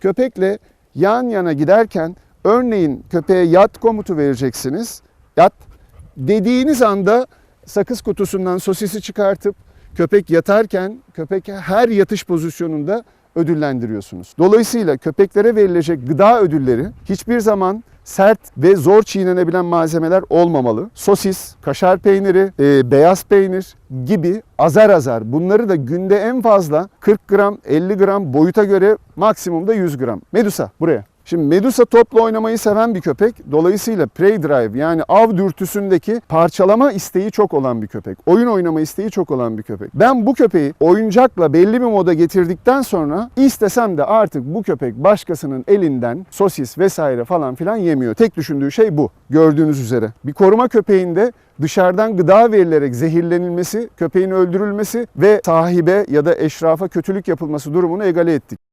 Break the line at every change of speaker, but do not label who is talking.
köpekle yan yana giderken örneğin köpeğe yat komutu vereceksiniz. Yat dediğiniz anda sakız kutusundan sosisi çıkartıp köpek yatarken köpek her yatış pozisyonunda ödüllendiriyorsunuz. Dolayısıyla köpeklere verilecek gıda ödülleri hiçbir zaman sert ve zor çiğnenebilen malzemeler olmamalı. Sosis, kaşar peyniri, e, beyaz peynir gibi azar azar bunları da günde en fazla 40 gram, 50 gram boyuta göre maksimumda 100 gram. Medusa buraya. Şimdi Medusa topla oynamayı seven bir köpek. Dolayısıyla prey drive yani av dürtüsündeki parçalama isteği çok olan bir köpek. Oyun oynama isteği çok olan bir köpek. Ben bu köpeği oyuncakla belli bir moda getirdikten sonra istesem de artık bu köpek başkasının elinden sosis vesaire falan filan yemiyor. Tek düşündüğü şey bu. Gördüğünüz üzere. Bir koruma köpeğinde dışarıdan gıda verilerek zehirlenilmesi, köpeğin öldürülmesi ve sahibe ya da eşrafa kötülük yapılması durumunu egale ettik.